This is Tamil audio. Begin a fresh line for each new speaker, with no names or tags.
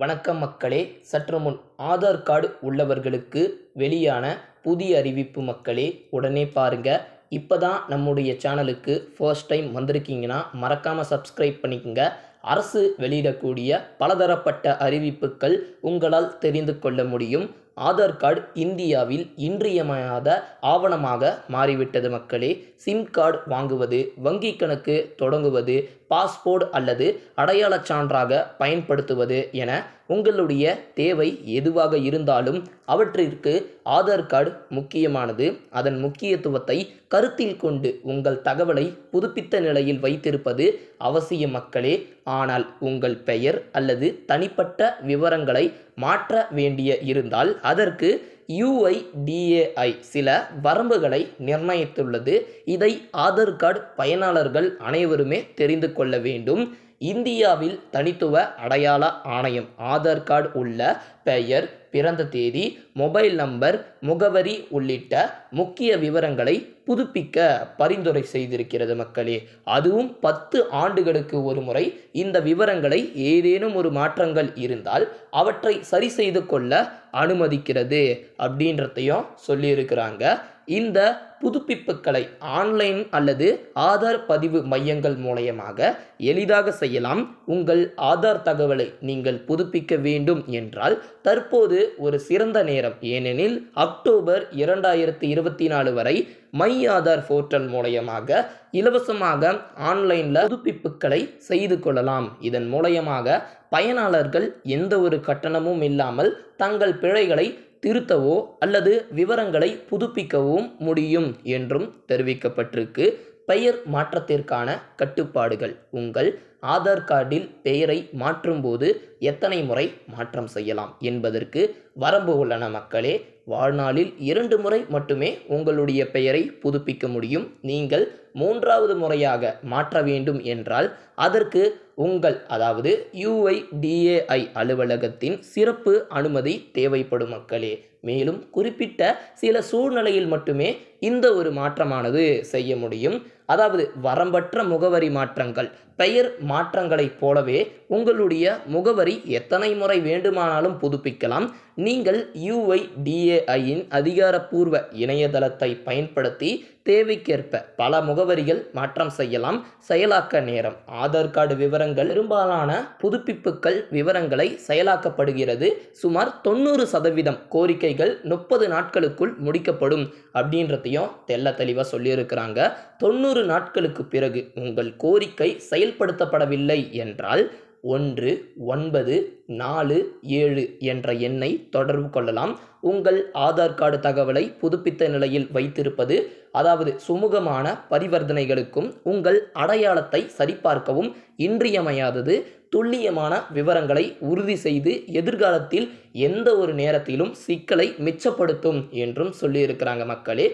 வணக்கம் மக்களே. சற்று முன் ஆதார் கார்டு உள்ளவர்களுக்கு வெளியான புதிய அறிவிப்பு மக்களே உடனே பாருங்க. இப்போ தான் நம்முடைய சேனலுக்கு ஃபர்ஸ்ட் டைம் வந்திருக்கீங்கன்னா மறக்காமல் சப்ஸ்கிரைப் பண்ணிக்கோங்க. அரசு வெளியிடக்கூடிய பலதரப்பட்ட அறிவிப்புகள் உங்களால் தெரிந்து கொள்ள முடியும். ஆதார் கார்டு இந்தியாவில் இன்றியமையாத ஆவணமாக மாறிவிட்டது மக்களே. சிம் கார்டு வாங்குவது வங்கி கணக்கு தொடங்குவது பாஸ்போர்ட் அல்லது அடையாளச் சான்றாக பயன்படுத்துவது என உங்களுடைய தேவை எதுவாக இருந்தாலும் அவற்றிற்கு ஆதார் கார்டு முக்கியமானது. அதன் முக்கியத்துவத்தை கருத்தில் கொண்டு உங்கள் தகவலை புதுப்பித்த நிலையில் வைத்திருப்பது அவசியம் மக்களே. ஆனால் உங்கள் பெயர் அல்லது தனிப்பட்ட விவரங்களை மாற்ற வேண்டிய இருந்தால் அதற்கு யுஐடிஏஐ சில வரம்புகளை நிர்ணயித்துள்ளது. இதை ஆதார் கார்டு பயனாளர்கள் அனைவருமே தெரிந்து கொள்ள வேண்டும். இந்தியாவில் தனித்துவ அடையாள ஆணையம் ஆதார் கார்டு உள்ள பெயர் பிறந்த தேதி மொபைல் நம்பர் முகவரி உள்ளிட்ட முக்கிய விவரங்களை புதுப்பிக்க பரிந்துரை செய்திருக்கிறது மக்களே. அதுவும் பத்து ஆண்டுகளுக்கு ஒரு முறை. இந்த விவரங்களை ஏதேனும் ஒரு மாற்றங்கள் இருந்தால் அவற்றை சரி செய்து கொள்ள அனுமதிக்கிறது அப்படின்றதையும் சொல்லியிருக்கிறாங்க. இந்த புதுப்பிப்புகளை ஆன்லைன் அல்லது ஆதார் பதிவு மையங்கள் மூலயமாக எளிதாக செய்யலாம். உங்கள் ஆதார் தகவலை நீங்கள் புதுப்பிக்க வேண்டும் என்றால் தற்போது ஒரு சிறந்த நேரம் ஏனெனில் அக்டோபர் இரண்டாயிரத்தி இருபத்தி நாலு வரை மை ஆதார் போர்ட்டல் மூலயமாக இலவசமாக ஆன்லைனில் புதுப்பிப்புகளை செய்து கொள்ளலாம். இதன் மூலயமாக பயனாளர்கள் எந்த ஒரு கட்டணமும் இல்லாமல் தங்கள் பிழைகளை திருத்தவோ அல்லது விவரங்களை புதுப்பிக்கவும் முடியும் என்றும் தெரிவிக்கப்பட்டிருக்கு. பெயர் மாற்றத்திற்கான கட்டுப்பாடுகள் உங்கள் ஆதார் கார்டில் பெயரை மாற்றும்போது எத்தனை முறை மாற்றம் செய்யலாம் என்பதற்கு வரம்பு உள்ளன மக்களே. வாழ்நாளில் இரண்டு முறை மட்டுமே உங்களுடைய பெயரை புதுப்பிக்க முடியும். நீங்கள் மூன்றாவது முறையாக மாற்ற வேண்டும் என்றால் அதற்கு உங்கள் அதாவது யுஐடிஏஐ அலுவலகத்தின் சிறப்பு அனுமதி தேவைப்படும் மக்களே. மேலும் குறிப்பிட்ட சில சூழ்நிலையில் மட்டுமே இந்த ஒரு மாற்றமானது செய்ய முடியும். அதாவது வரம்பற்ற முகவரி மாற்றங்கள். பெயர் மாற்றங்களைப் போலவே உங்களுடைய முகவரி எத்தனை முறை வேண்டுமானாலும் புதுப்பிக்கலாம். நீங்கள் யுஐடிஏஐயின் அதிகாரப்பூர்வ இணையதளத்தை பயன்படுத்தி தேவைக்கேற்ப பல முகவரிகள் மாற்றம் செய்யலாம். செயலாக்க நேரம் ஆதார் கார்டு விவரங்கள் பெரும்பாலான புதுப்பிப்புகள் விவரங்களை செயலாக்கப்படுகிறது. சுமார் தொண்ணூறு சதவீதம் கோரிக்கைகள் முப்பது நாட்களுக்குள் முடிக்கப்படும் அப்படின்றதையும் தெல்ல தெளிவாக சொல்லியிருக்கிறாங்க. தொண்ணூறு நாட்களுக்கு பிறகு உங்கள் கோரிக்கை செயல்படுத்தப்படவில்லை என்றால் ஒன்று ஒன்பது நாலு ஏழு என்ற எண்ணை தொடர்பு கொள்ளலாம். உங்கள் ஆதார் கார்டு தகவலை புதுப்பித்த நிலையில் வைத்திருப்பது அதாவது சுமூகமான பரிவர்த்தனைகளுக்கும் உங்கள் அடையாளத்தை சரிபார்க்கவும் இன்றியமையாதது. துல்லியமான விவரங்களை உறுதி செய்து எதிர்காலத்தில் எந்த ஒரு நேரத்திலும் சிக்கலை மிச்சப்படுத்தும் என்றும் சொல்லியிருக்கிறாங்க மக்களே.